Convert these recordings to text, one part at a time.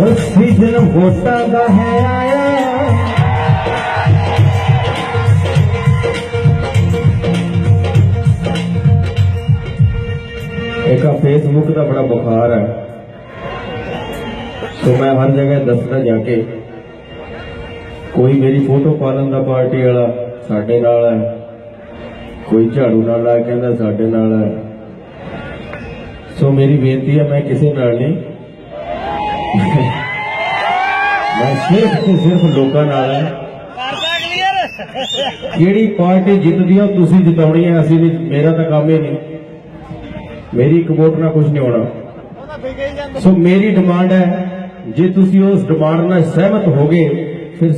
ਦਿਨ ਵੋਟਾਂ ਦਾ ਹੈ ਆਇਆ। ਇੱਕ ਆ ਫੇਸਬੁੱਕ ਦਾ ਬੜਾ ਬੁਖਾਰ ਹੈ। ਸੋ ਮੈਂ ਹਰ ਜਗ੍ਹਾ ਦੱਸਦਾ ਜਾ ਕੇ, ਕੋਈ ਮੇਰੀ ਫੋਟੋ ਪਾ ਲੈਂਦਾ ਪਾਰਟੀ ਵਾਲਾ ਸਾਡੇ ਨਾਲ ਹੈ। ਕੋਈ ਝਾੜੂ ਨਾਲ ਲਾ ਕਹਿੰਦਾ ਸਾਡੇ ਨਾਲ ਹੈ। ਸੋ ਮੇਰੀ ਬੇਨਤੀ ਹੈ, ਮੈਂ ਕਿਸੇ ਨਾਲ ਨਹੀਂ ਸਿਰਫ ਤੇ ਸਿਰਫ ਲੋਕਾਂ ਨਾਲ ਹੈ ਜਿਹੜੀ ਪਾਰਟੀ ਜਿੱਤਦੀ ਆ ਉਹ ਤੁਸੀਂ ਜਿਤਾਉਣੀ ਹੈ ਅਸੀਂ ਨਹੀਂ ਮੇਰਾ ਤਾਂ ਕੰਮ ਹੀ ਨਹੀਂ। ਮੇਰੀ ਇੱਕ ਵੋਟ ਨਾਲ ਕੁਝ ਨਹੀਂ ਹੋਣਾ। ਸੋ ਮੇਰੀ ਡਿਮਾਂਡ ਹੈ ਜੇ ਤੁਸੀਂ ਉਸ ਡਿਮਾਂਡ ਨਾਲ ਸਹਿਮਤ ਹੋਗੇ ਫਿਰ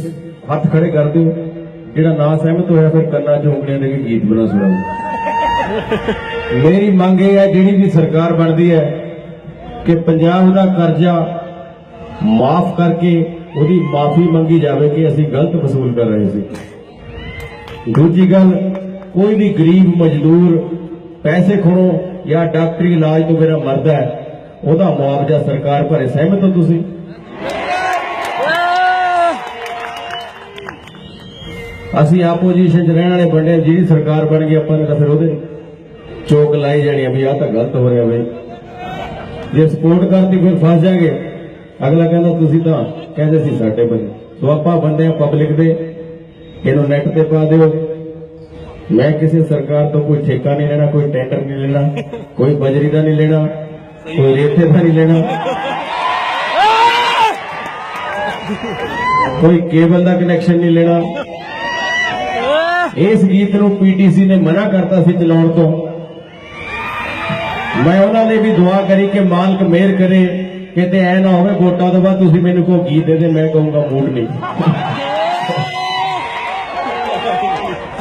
ਹੱਥ ਖੜੇ ਕਰ ਦਿਓ। ਜਿਹੜਾ ਨਾ ਸਹਿਮਤ ਹੋਇਆ ਫਿਰ ਕੰਨਾਂ 'ਚ ਉਂਗਲੀਆਂ ਦੇ ਕੇ ਗੀਤ ਬਣਾ ਸੁਣਾਓ ਮੇਰੀ ਮੰਗ ਇਹ ਹੈ ਜਿਹੜੀ ਵੀ ਸਰਕਾਰ ਬਣਦੀ ਹੈ ਕਿ ਪੰਜਾਬ ਦਾ ਕਰਜ਼ਾ ਮਾਫ ਕਰਕੇ ਉਹਦੀ ਮਾਫੀ ਮੰਗੀ ਜਾਵੇ ਕਿ ਅਸੀਂ ਗਲਤ ਵਸੂਲ ਕਰ ਰਹੇ ਸੀ। ਦੂਜੀ ਗੱਲ ਕੋਈ ਵੀ ਗਰੀਬ ਮਜ਼ਦੂਰ ਪੈਸੇ ਖੋਣੋ ਜਾਂ ਡਾਕਟਰੀ ਇਲਾਜ ਤੋਂ ਮੇਰਾ ਮਰਦਾ ਹੈ ਉਹਦਾ ਮੁਆਵਜ਼ਾ ਸਰਕਾਰ ਭਰੇ। ਸਹਿਮਤ ਹੋ ਤੁਸੀਂ? ਅਸੀਂ ਆਪੋਜੀਸ਼ਨ 'ਚ ਰਹਿਣ ਵਾਲੇ ਬੰਦੇ ਹਾਂ, ਜਿਹੜੀ ਸਰਕਾਰ ਬਣ ਗਈ ਆਪਾਂ ਨੇ ਤਾਂ ਫਿਰ ਉਹਦੇ ਚੋਕ ਲਾਈ ਜਾਣੀ ਆ ਵੀ ਆਹ ਤਾਂ ਗਲਤ ਹੋ ਰਿਹਾ ਬਈ। ਜੇ ਸਪੋਰਟ ਕਰਦੀ ਫਿਰ ਫਸ ਜਾਗੇ। ਅਗਲਾ ਕਹਿੰਦਾ, ਤੁਸੀਂ ਤਾਂ ਕਹਿੰਦੇ ਸੀ ਸਾਡੇ ਬੰਦੇ। ਸੋ ਆਪਾਂ ਬੰਦੇ ਆ ਪਬਲਿਕ ਦੇ। ਇਹਨੂੰ ਨੈਟ ਤੇ ਪਾ ਦਿਓ। ਮੈਂ ਕਿਸੇ ਸਰਕਾਰ ਤੋਂ ਕੋਈ ਠੇਕਾ ਨਹੀਂ ਲੈਣਾ, ਕੋਈ ਟੈਂਡਰ ਨਹੀਂ ਲੈਣਾ, ਕੋਈ ਬਜਰੀ ਦਾ ਨਹੀਂ ਲੈਣਾ, ਕੋਈ ਰੇਤੇ ਦਾ ਨਹੀਂ ਲੈਣਾ, ਕੋਈ ਕੇਬਲ ਦਾ ਕਨੈਕਸ਼ਨ ਨਹੀਂ ਲੈਣਾ। ਇਸ ਗੀਤ ਨੂੰ ਪੀਟੀਸੀ ਨੇ ਮਨਾ ਕਰਤਾ ਸੀ ਚਲਾਉਣ ਤੋਂ। ਮੈਂ ਉਹਨਾਂ ਨੇ ਵੀ ਦੁਆ ਕਰੀ ਕਿ ਮਾਲਕ ਮਿਹਰ ਕਰੇ। ਕਿਤੇ ਐ ਨਾ ਹੋਵੇ ਵੋਟਾਂ ਤੋਂ ਬਾਅਦ ਤੁਸੀਂ ਮੈਨੂੰ ਕੋਈ ਗੀਤ ਦੇ ਦੇ, ਮੈਂ ਕਹੂੰਗਾ ਮੂਡ ਨਹੀਂ।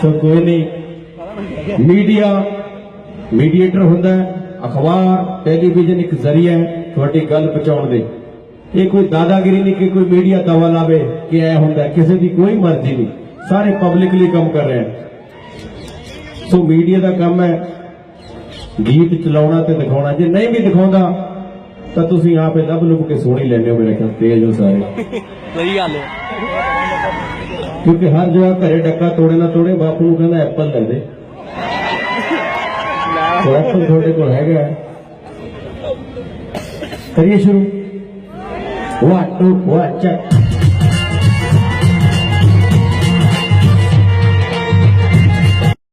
ਸੋ ਕੋਈ ਨਹੀਂ। ਮੀਡੀਆ, ਮੀਡੀਏਟਰ ਹੁੰਦਾ ਹੈ, ਅਖਬਾਰ, ਟੈਲੀਵਿਜ਼ਨ ਇੱਕ ਜ਼ਰੀਆ ਹੈ ਤੁਹਾਡੀ ਗੱਲ ਪਹੁੰਚਾਉਣ ਦੇ। ਇਹ ਕੋਈ ਦਾਦਾਗਿਰੀ ਨਹੀਂ ਕਿ ਕੋਈ ਮੀਡੀਆ ਦਵਾ ਲਾਵੇ ਕਿ ਐ ਹੁੰਦਾ ਕਿਸੇ ਦੀ ਕੋਈ ਮਰਜ਼ੀ ਨਹੀਂ। ਸਾਰੇ ਪਬਲਿਕ ਲਈ ਕੰਮ ਕਰ ਰਹੇ ਹਨ। ਸੋ ਮੀਡੀਆ ਦਾ ਕੰਮ ਹੈ ਗੀਤ ਚਲਾਉਣਾ ਤੇ ਦਿਖਾਉਣਾ। ਜੇ ਨਹੀਂ ਵੀ ਦਿਖਾਉਂਦਾ ਤਾਂ ਤੁਸੀਂ ਆਪੇ ਲੱਭ ਲੁੱਭ ਕੇ ਸੋਹਣੀ ਲੈਣੇ ਹੋ ਮੇਰੇ ਖਿਆਲ ਤੇਜ ਹੋ ਸਾਰੇ। ਸਹੀ ਗੱਲ ਹੈ। ਕਿਉਂਕਿ ਹਰ ਜਗ੍ਹਾ ਘਰੇ ਡੱਕਾ ਤੋੜੇ ਨਾ ਤੋੜੇ ਬਾਪੂ ਨੂੰ ਕਹਿੰਦਾ ਐਪਲ ਲੈ ਦੇ। ਉਹ ਐਪਲ ਤੁਹਾਡੇ ਕੋਲ ਹੈਗਾ। ਕਰੀਏ ਸ਼ੁਰੂ। 1 2 1 ਚੱਕ